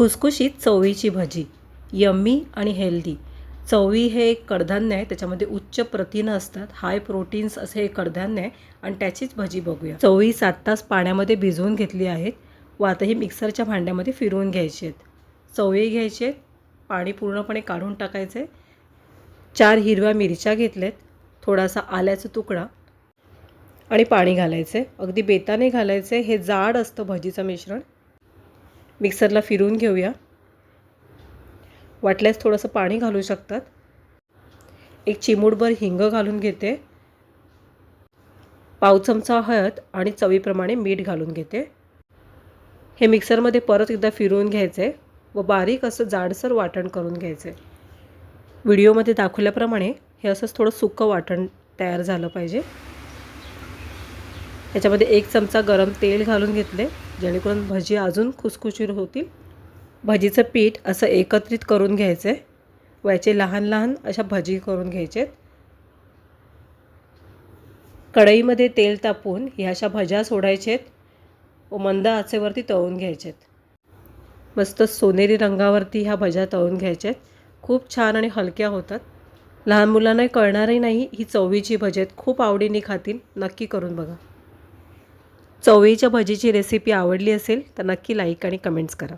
खुसखुशीत चवळीची भजी. यम्मी आणि हेल्दी. चवळी हे एक कडधान्य आहे त्याच्यामध्ये उच्च प्रथिनं असतात हाय प्रोटीन्स असे हे कडधान्य आहे आणि त्याचीच भजी बघूया. चवळी सात तास पाण्यामध्ये भिजवून घेतली आहेत. व आता ही मिक्सरच्या भांड्यामध्ये फिरवून घ्यायची आहेत. चवळी घ्यायची आहेत पाणी पूर्णपणे काढून टाकायचे. चार हिरव्या मिरच्या घेतल्यात थोडासा आल्याचा तुकडा आणि पाणी घालायचे. अगदी बेताने घालायचे. हे जाड असतं भजीचं मिश्रण. मिक्सरला फिरवून घेऊया. वाटल्यास थोडंसं पाणी घालू शकतात. एक चिमूटभर हिंग घालून घेते. पाव चमचा हळद आणि चवीप्रमाणे मीठ घालून घेते. हे मिक्सरमध्ये परत एकदा फिरवून घ्यायचे व बारीक असं जाडसर वाटण करून घ्यायचे. व्हिडिओमध्ये दाखवल्याप्रमाणे हे असंच थोडं सुकं वाटण तयार झालं पाहिजे. याच्यामध्ये एक चमचा गरम तेल घालून घेतले. जेणेकरून भजी अजून खुसखुशीर होतील. भजीचं पीठ असं एकत्रित करून घ्यायचं. आहे व याचे लहान लहान अशा भजी करून घ्यायचे कढईमध्ये तेल तापून ह्या अशा भज्या सोडायचे व मंद आचेवरती तळून घ्यायचे मस्त सोनेरी रंगावरती ह्या भज्या तळून घ्यायच्या खूप छान आणि हलक्या होतात. लहान मुलांना कळणारही नाही ही चवीची भजी आहेत. खूप आवडीने खातील. नक्की करून बघा. चवळीच्या भजीची रेसिपी आवडली असेल तर नक्की लाईक आणि कमेंट्स करा.